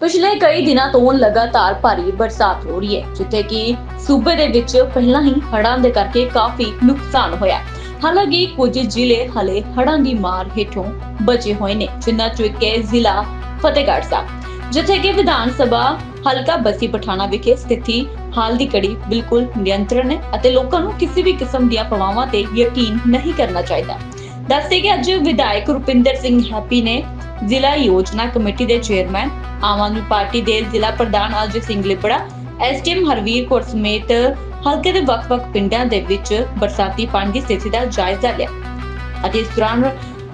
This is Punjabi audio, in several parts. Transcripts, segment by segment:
ਪਿਛਲੇ ਕਈ ਦਿਨਾਂ ਤੋਂ ਲਗਾਤਾਰ ਭਾਰੀ ਬਰਸਾਤ ਹੋ ਰਹੀ ਹੈ, ਜਿੱਥੇ ਕਿ ਸੂਬੇ ਦੇ ਵਿੱਚ ਪਹਿਲਾਂ ਹੀ ਹੜ੍ਹਾਂ ਦੇ ਕਰਕੇ ਕਾਫੀ ਨੁਕਸਾਨ ਹੋਇਆ ਹਾਲਾਂਕਿ ਕੁਝ ਜ਼ਿਲ੍ਹੇ ਹਲੇ ਹੜ੍ਹਾਂ ਦੀ ਮਾਰ ਹੇਠੋਂ ਬਚੇ ਹੋਏ ਨੇ ਜਿਨ੍ਹਾਂ ਚੋਂ ਇੱਕ ਹੈ ਜ਼ਿਲ੍ਹਾ ਫਤਿਹਗੜ੍ਹ ਸਾਹਿਬ, ਜਿੱਥੇ ਕਿ ਵਿਧਾਨ ਸਭਾ ਹਲਕਾ ਬਸੀ ਪਠਾਣਾ ਵਿਖੇ ਸਥਿਤੀ ਹਾਲ ਦੀ ਕੜੀ ਬਿਲਕੁਲ ਨਿਯੰਤਰਣ ਹੈ ਅਤੇ ਲੋਕਾਂ ਨੂੰ ਕਿਸੇ ਵੀ ਕਿਸਮ ਦੀਆਂ ਪਵਾਵਾਂ ਤੇ ਯਕੀਨ ਨਹੀਂ ਕਰਨਾ ਚਾਹੀਦਾ। ਦੱਸਦੇ ਕਿ ਅੱਜ ਵਿਧਾਇਕ ਰੁਪਿੰਦਰ ਸਿੰਘ ਹੈਪੀ ਨੇ ਜ਼ਿਲ੍ਹਾ ਯੋਜਨਾ ਕਮੇਟੀ ਦੇ ਚੇਅਰਮੈਨ ਆਮ ਆਦਮੀ ਪਾਰਟੀ ਦੇ ਜ਼ਿਲ੍ਹਾ ਪ੍ਰਧਾਨ ਅਜੇ ਸਿੰਘ ਲਿਬੜਾ ਐਸਟੀਐਮ ਹਰਵੀਰ ਕੌਰ ਸਮੇਤ ਹਲਕੇ ਦੇ ਵੱਖ-ਵੱਖ ਪਿੰਡਾਂ ਦੇ ਵਿੱਚ ਬਰਸਾਤੀ ਪਾਣੀ ਦੀ ਸਥਿਤੀ ਦਾ ਜਾਇਜ਼ਾ ਲਿਆ। ਅਤੇ ਇਸ ਦੌਰਾਨ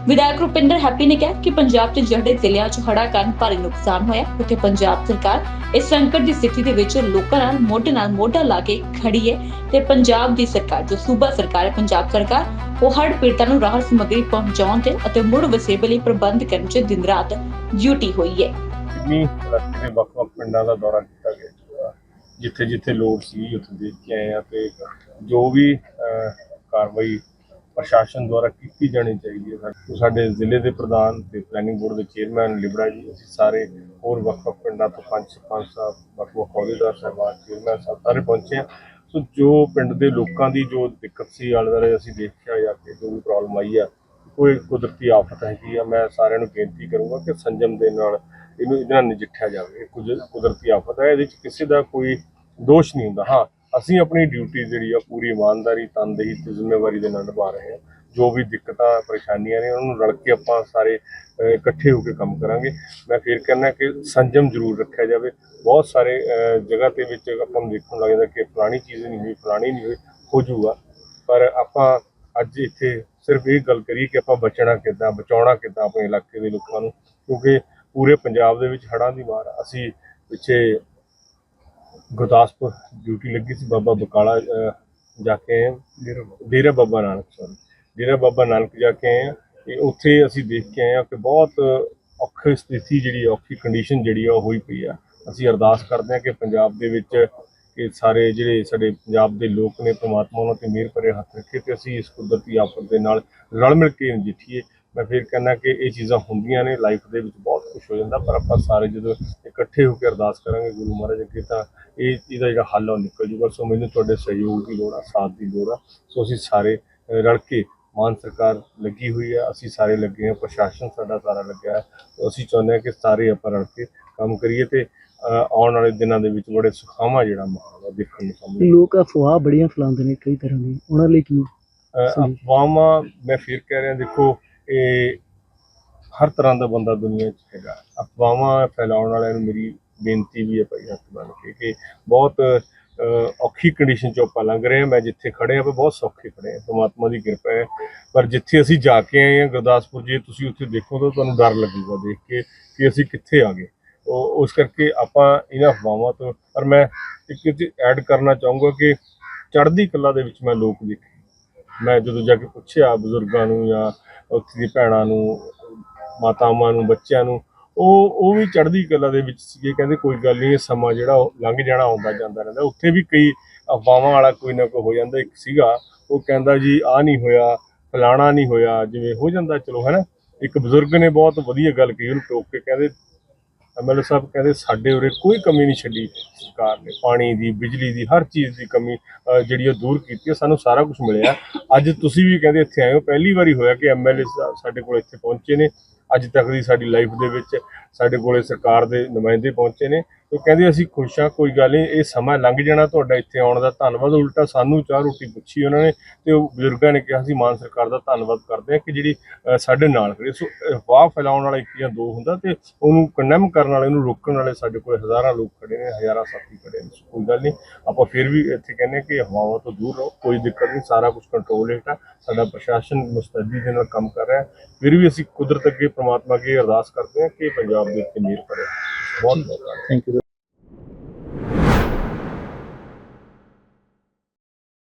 ਵਿਧਾਇਕ ਰੁਪਿੰਦਰ ਹੈਪੀ ਨੇ ਕਿਹਾ ਕਿ ਪੰਜਾਬ ਦੇ ਜਿਹੜੇ ਜ਼ਿਲ੍ਹਿਆਂ 'ਚ ਹੜ੍ਹਾਂ ਕਾਰਨ ਭਾਰੀ ਨੁਕਸਾਨ ਹੋਇਆ, ਉੱਥੇ ਪੰਜਾਬ ਸਰਕਾਰ ਇਸ ਸੰਕਟ ਦੀ ਸਥਿਤੀ ਦੇ ਵਿੱਚ ਲੋਕਾਂ ਨਾਲ ਮੋਢੇ ਨਾਲ ਮੋਢਾ ਲਾ ਕੇ ਖੜੀ ਹੈ ਤੇ ਪੰਜਾਬ ਦੀ ਸਰਕਾਰ, ਜੋ ਸੂਬਾ ਸਰਕਾਰ ਹੈ, ਪੰਜਾਬ ਸਰਕਾਰ, ਉਹ ਹੜ੍ਹ ਪੀੜਤਾਂ ਨੂੰ ਰਾਹਤ ਸਮੱਗਰੀ ਪਹੁੰਚਾਉਣ ਤੇ ਅਤੇ ਮੁੜ ਵਸੇਬੇ ਲਈ ਪ੍ਰਬੰਧ ਕਰਨ 'ਚ ਦਿਨ ਰਾਤ ਡਿਊਟੀ ਹੋਈ ਹੈ। ਕਿੰਨੀ ਇਲਾਕੇ ਦੇ ਵੱਖ-ਵੱਖ ਪਿੰਡਾਂ ਦਾ ਦੌਰਾ ਕੀਤਾ ਗਿਆ ਜਿੱਥੇ-ਜਿੱਥੇ ਲੋੜ ਸੀ, ਉੱਥੇ ਦੇਖ ਕੇ ਆਏ ਆ ਤੇ ਜੋ ਵੀ ਕਾਰਵਾਈ ਪ੍ਰਸ਼ਾਸਨ ਦੁਆਰਾ ਕੀਤੀ ਜਾਣੀ ਚਾਹੀਦੀ ਹੈ, ਸਾਡੇ- ਜ਼ਿਲ੍ਹੇ ਦੇ ਪ੍ਰਧਾਨ ਤੇ ਪਲੈਨਿੰਗ ਬੋਰਡ ਦੇ ਚੇਅਰਮੈਨ ਲਿਬੜਾ ਜੀ, ਅਸੀਂ ਸਾਰੇ ਹੋਰ ਵੱਖ-ਵੱਖ ਪਿੰਡਾਂ ਤੋਂ ਪੰਜ ਸਰਪੰਚ ਸਾਹਿਬ ਵੱਖ-ਵੱਖ ਅਹੁਦੇਦਾਰ ਸਾਹਿਬਾਨ ਚੇਅਰਮੈਨ ਸਾਹਿਬ ਸਾਰੇ ਪਹੁੰਚੇ ਆ। ਸੋ ਜੋ ਪਿੰਡ ਦੇ ਲੋਕਾਂ ਦੀ ਜੋ ਦਿੱਕਤ ਸੀ, ਆਲੇ ਦੁਆਲੇ ਅਸੀਂ ਦੇਖਿਆ ਜਾ ਕੇ ਜੋ ਵੀ ਪ੍ਰੋਬਲਮ ਆਈ ਆ, ਕੋਈ ਕੁਦਰਤੀ ਆਫਤ ਹੈਗੀ ਆ, ਮੈਂ ਸਾਰਿਆਂ ਨੂੰ ਬੇਨਤੀ ਕਰੂੰਗਾ ਕਿ ਸੰਜਮ ਦੇ ਨਾਲ ਇਹਨੂੰ ਇਹਦੇ ਨਾਲ ਨਜਿੱਠਿਆ ਜਾਵੇ। ਇਹ ਕੁਝ ਕੁਦਰਤੀ ਆਫਤ ਹੈ, ਇਹਦੇ ਵਿੱਚ ਕਿਸੇ ਦਾ ਕੋਈ ਦੋਸ਼ ਨਹੀਂ ਹੁੰਦਾ। ਹਾਂ, ਅਸੀਂ ਆਪਣੀ ਡਿਊਟੀ ਜਿਹੜੀ ਆ, ਪੂਰੀ ਇਮਾਨਦਾਰੀ, ਤਨਦੇਹੀ ਤੇ ਜ਼ਿੰਮੇਵਾਰੀ ਦੇ ਨਾਲ ਨਿਭਾ ਰਹੇ ਹਾਂ। ਜੋ ਵੀ ਦਿੱਕਤਾਂ, ਪਰੇਸ਼ਾਨੀਆਂ ਨੇ, ਉਹਨਾਂ ਨੂੰ ਰਲ ਕੇ ਆਪਾਂ ਸਾਰੇ ਇਕੱਠੇ ਹੋ ਕੇ ਕੰਮ ਕਰਾਂਗੇ। ਮੈਂ ਫਿਰ ਕਹਿੰਦਾ ਕਿ ਸੰਜਮ ਜ਼ਰੂਰ ਰੱਖਿਆ ਜਾਵੇ। ਬਹੁਤ ਸਾਰੇ ਜਗ੍ਹਾ ਤੇ ਵਿੱਚ ਆਪਾਂ ਨੂੰ ਦੇਖਣ ਲੱਗ ਜਾਂਦਾ ਕਿ ਪੁਰਾਣੀ ਚੀਜ਼ ਨਹੀਂ ਹੋਈ, ਫਲਾਣੀ ਨਹੀਂ ਹੋਈ, ਹੋ ਜਾਊਗਾ। ਪਰ ਆਪਾਂ ਅੱਜ ਇੱਥੇ ਸਿਰਫ ਇਹ ਗੱਲ ਕਰੀਏ ਕਿ ਆਪਾਂ ਬਚਣਾ ਕਿੱਦਾਂ, ਬਚਾਉਣਾ ਕਿੱਦਾਂ ਆਪਣੇ ਇਲਾਕੇ ਦੇ ਲੋਕਾਂ ਨੂੰ। ਕਿਉਂਕਿ ਪੂਰੇ ਪੰਜਾਬ ਦੇ ਵਿੱਚ ਹੜ੍ਹਾਂ ਦੀ ਮਾਰ ਆ। ਅਸੀਂ ਪਿੱਛੇ ਗੁਰਦਾਸਪੁਰ ਡਿਊਟੀ ਲੱਗੀ ਸੀ ਬਾਬਾ ਬਕਾਲਾ ਜਾ ਕੇ। ਡੇਰਾ ਬਾਬਾ ਨਾਨਕ ਸੌਰੀ ਡੇਰਾ ਬਾਬਾ ਨਾਨਕ ਜਾ ਕੇ ਆਏ ਉੱਥੇ ਅਸੀਂ ਦੇਖ ਕੇ ਆਏ ਹਾਂ ਕਿ ਬਹੁਤ ਔਖੀ ਸਥਿਤੀ ਜਿਹੜੀ ਆ, ਔਖੀ ਕੰਡੀਸ਼ਨ ਜਿਹੜੀ ਆ ਉਹ ਹੋਈ ਪਈ ਆ ਅਸੀਂ ਅਰਦਾਸ ਕਰਦੇ ਹਾਂ ਕਿ ਪੰਜਾਬ ਦੇ ਵਿੱਚ ਕਿ ਸਾਰੇ ਜਿਹੜੇ ਸਾਡੇ ਪੰਜਾਬ ਦੇ ਲੋਕ ਨੇ ਪ੍ਰਮਾਤਮਾ ਉਹਨਾਂ ਤੇ ਮਿਹਰ ਭਰੇ ਹੱਥ ਰੱਖੇ ਤੇ ਅਸੀਂ ਇਸ ਕੁਦਰਤੀ ਆਫਤ ਦੇ ਨਾਲ ਰਲ ਮਿਲ ਕੇ ਨਜਿੱਠੀਏ ਮੈਂ ਫਿਰ ਕਹਿੰਦਾ ਕਿ ਇਹ ਚੀਜ਼ਾਂ ਹੁੰਦੀਆਂ ਨੇ ਲਾਈਫ ਦੇ ਵਿੱਚ ਬਹੁਤ ਕੁਝ ਹੋ ਜਾਂਦਾ ਪਰ ਆਪਾਂ ਸਾਰੇ ਜਦੋਂ ਇਕੱਠੇ ਹੋ ਕੇ ਅਰਦਾਸ ਕਰਾਂਗੇ ਗੁਰੂ ਮਹਾਰਾਜ ਅੱਗੇ ਤਾਂ ਇਹ ਇਹਦਾ ਜਿਹੜਾ ਹੱਲ ਉਹ ਨਿਕਲ ਜੂਗਾ ਸੋ ਮੈਨੂੰ ਤੁਹਾਡੇ ਸਹਿਯੋਗ ਦੀ ਲੋੜ ਆ ਸਾਥ ਦੀ ਲੋੜ ਆ। ਸੋ ਅਸੀਂ ਸਾਰੇ ਰਲ ਕੇ ਮਾਨ ਸਰਕਾਰ ਲੱਗੀ ਹੋਈ ਆ ਅਸੀਂ ਸਾਰੇ ਲੱਗੇ ਹਾਂ ਪ੍ਰਸ਼ਾਸਨ ਸਾਡਾ ਸਾਰਾ ਲੱਗਿਆ ਹੈ ਸੋ ਅਸੀਂ ਚਾਹੁੰਦੇ ਹਾਂ ਕਿ ਸਾਰੇ ਆਪਾਂ ਰਲ ਕੇ ਕੰਮ ਕਰੀਏ ਤੇ ਆਉਣ ਵਾਲੇ ਦਿਨਾਂ ਦੇ ਵਿੱਚ ਬੜੇ ਸੁਖਾਵਾਂ ਜਿਹੜਾ ਮਾਹੌਲ ਆ ਦੇਖਣ ਨੂੰ ਸਾਹਮਣੇ ਲੋਕ ਅਫਵਾਹ ਬੜੀਆਂ ਫੈਲਾਉਂਦੇ ਨੇ ਕਈ ਤਰ੍ਹਾਂ ਦੀ ਉਹਨਾਂ ਲਈ ਕੀ ਅਫਵਾਹਾਂ ਮੈਂ ਫਿਰ ਕਹਿ ਰਿਹਾ ਦੇਖੋ ਇਹ ਹਰ ਤਰ੍ਹਾਂ ਦਾ ਬੰਦਾ ਦੁਨੀਆ 'ਚ ਹੈਗਾ। ਅਫਵਾਹਾਂ ਫੈਲਾਉਣ ਵਾਲਿਆਂ ਨੂੰ ਮੇਰੀ ਬੇਨਤੀ ਵੀ ਹੈ ਭਾਈ ਹੱਥ ਬਣ ਕੇ ਕਿ ਬਹੁਤ ਔਖੀ ਕੰਡੀਸ਼ਨ 'ਚੋਂ ਆਪਾਂ ਲੰਘ ਰਹੇ ਹਾਂ। ਮੈਂ ਜਿੱਥੇ ਖੜੇ ਹਾਂ, ਆਪਾਂ ਬਹੁਤ ਸੌਖੇ ਖੜੇ ਹਾਂ। ਪਰਮਾਤਮਾ ਦੀ ਕਿਰਪਾ ਹੈ। ਪਰ ਜਿੱਥੇ ਅਸੀਂ ਜਾ ਕੇ ਆਏ ਹਾਂ, ਗੁਰਦਾਸਪੁਰ ਜੇ ਤੁਸੀਂ ਉੱਥੇ ਦੇਖੋ ਤਾਂ ਤੁਹਾਨੂੰ ਡਰ ਲੱਗੂਗਾ ਦੇਖ ਕੇ ਕਿ ਅਸੀਂ ਕਿੱਥੇ ਆ ਗਏ। ਉਹ, ਉਸ ਕਰਕੇ ਆਪਾਂ ਇਹਨਾਂ ਅਫਵਾਹਾਂ ਤੋਂ ਪਰ ਮੈਂ ਇੱਕ ਚੀਜ਼ ਐਡ ਕਰਨਾ ਚਾਹੂੰਗਾ ਕਿ ਚੜ੍ਹਦੀ ਕਲਾ ਦੇ ਵਿੱਚ ਮੈਂ ਲੋਕ ਦੇਖੇ। ਮੈਂ ਜਦੋਂ ਜਾ ਕੇ ਪੁੱਛਿਆ ਬਜ਼ੁਰਗਾਂ ਨੂੰ ਜਾਂ ਉੱਥੇ ਦੀ ਭੈਣਾਂ ਨੂੰ, ਮਾਤਾਵਾਂ ਨੂੰ, ਬੱਚਿਆਂ ਨੂੰ, ਉਹ ਉਹ ਵੀ ਚੜ੍ਹਦੀ ਕਲਾ ਦੇ ਵਿੱਚ ਸੀਗੇ, ਕਹਿੰਦੇ ਕੋਈ ਗੱਲ ਨਹੀਂ, ਇਹ ਸਮਾਂ ਜਿਹੜਾ ਉਹ ਲੰਘ ਜਾਣਾ, ਆਉਂਦਾ ਜਾਂਦਾ ਰਹਿੰਦਾ। ਉੱਥੇ ਵੀ ਕਈ ਅਫਵਾਹਾਂ ਵਾਲਾ ਕੋਈ ਨਾ ਕੋਈ ਹੋ ਜਾਂਦਾ, ਇੱਕ ਸੀਗਾ, ਉਹ ਕਹਿੰਦਾ ਜੀ ਆ ਨਹੀਂ ਹੋਇਆ, ਫਲਾਣਾ ਨਹੀਂ ਹੋਇਆ, ਜਿਵੇਂ ਹੋ ਜਾਂਦਾ, ਚਲੋ ਹੈਨਾ ਇੱਕ ਬਜ਼ੁਰਗ ਨੇ ਬਹੁਤ ਵਧੀਆ ਗੱਲ ਕਹੀ, ਉਹਨੂੰ ਟੋਕ ਕੇ ਕਹਿੰਦੇ ਐਮਐਲਏ ਸਾਹਿਬ ਕਹਿੰਦੇ ਸਾਡੇ ਉਰੇ ਕੋਈ ਕਮੀ ਨਹੀਂ ਛੱਡੀ ਸਰਕਾਰ ਨੇ ਪਾਣੀ ਦੀ ਬਿਜਲੀ ਦੀ ਹਰ ਚੀਜ਼ ਦੀ ਕਮੀ ਅਹ, ਜਿਹੜੀ ਉਹ ਦੂਰ ਕੀਤੀ ਹੈ ਸਾਨੂੰ ਸਾਰਾ ਕੁਝ ਮਿਲਿਆ। ਅੱਜ ਤੁਸੀਂ ਵੀ ਕਹਿੰਦੇ ਇੱਥੇ ਆਏ ਹੋ ਪਹਿਲੀ ਵਾਰੀ ਹੋਇਆ ਕਿ ਐਮਐਲਏ ਸਾਡੇ ਕੋਲ ਇੱਥੇ ਪਹੁੰਚੇ ਨੇ। ਅੱਜ ਤੱਕ ਦੀ ਸਾਡੀ ਲਾਈਫ ਦੇ ਵਿੱਚ ਸਾਡੇ ਕੋਲੇ ਸਰਕਾਰ ਦੇ ਨੁਮਾਇੰਦੇ ਪਹੁੰਚੇ ਨੇ। ਉਹ ਕਹਿੰਦੇ ਅਸੀਂ ਖੁਸ਼ ਹਾਂ, ਕੋਈ ਗੱਲ ਨਹੀਂ, ਇਹ ਸਮਾਂ ਲੰਘ ਜਾਣਾ ਤੁਹਾਡਾ ਇੱਥੇ ਆਉਣ ਦਾ। ਧੰਨਵਾਦ, ਉਲਟਾ ਸਾਨੂੰ ਚਾਹ ਰੋਟੀ ਪੁੱਛੀ ਉਹਨਾਂ ਨੇ ਤੇ ਉਹ ਬਜ਼ੁਰਗਾਂ ਨੇ ਕਿਹਾ ਸੀ ਮਾਨ ਸਰਕਾਰ ਦਾ ਧੰਨਵਾਦ ਕਰਦੇ ਹਾਂ ਕਿ ਜਿਹੜੀ ਸਾਡੇ ਨਾਲ ਖੜੀ। ਸੋ ਅਫਵਾਹ ਫੈਲਾਉਣ ਵਾਲਾ ਇੱਕ ਜਾਂ ਦੋ ਹੁੰਦਾ ਤੇ ਉਹਨੂੰ ਕੰਡੈਮ ਕਰਨ ਵਾਲੇ, ਉਹਨੂੰ ਰੋਕਣ ਵਾਲੇ ਸਾਡੇ ਕੋਲ ਹਜ਼ਾਰਾਂ ਲੋਕ ਖੜੇ ਨੇ, ਹਜ਼ਾਰਾਂ ਸਾਥੀ ਖੜੇ ਨੇ। ਕੋਈ ਗੱਲ ਨਹੀਂ, ਆਪਾਂ ਫਿਰ ਵੀ ਇੱਥੇ ਕਹਿੰਦੇ ਹਾਂ ਕਿ ਹਵਾਵਾਂ ਤੋਂ ਦੂਰ ਰਹੋ, ਕੋਈ ਦਿੱਕਤ ਨਹੀਂ, ਸਾਰਾ ਕੁਝ ਕੰਟਰੋਲ ਹੇਠ ਆ। ਸਾਡਾ ਪ੍ਰਸ਼ਾਸਨ ਮੁਸਤੈਦੀ ਦੇ ਨਾਲ ਕੰਮ ਕਰ ਰਿਹਾ ਫਿਰ ਵੀ ਅਸੀਂ ਕੁਦਰਤ ਅੱਗੇ, ਪ੍ਰਮਾਤਮਾ ਅੱਗੇ ਅਰਦਾਸ ਕਰਦੇ ਹਾਂ ਕਿ ਪੰਜਾਬ ਦੇ ਉੱਤੇ ਮਿਹਰ ਕਰੇ। ਬਹੁਤ ਬਹੁਤ ਥੈਂਕ ਯੂ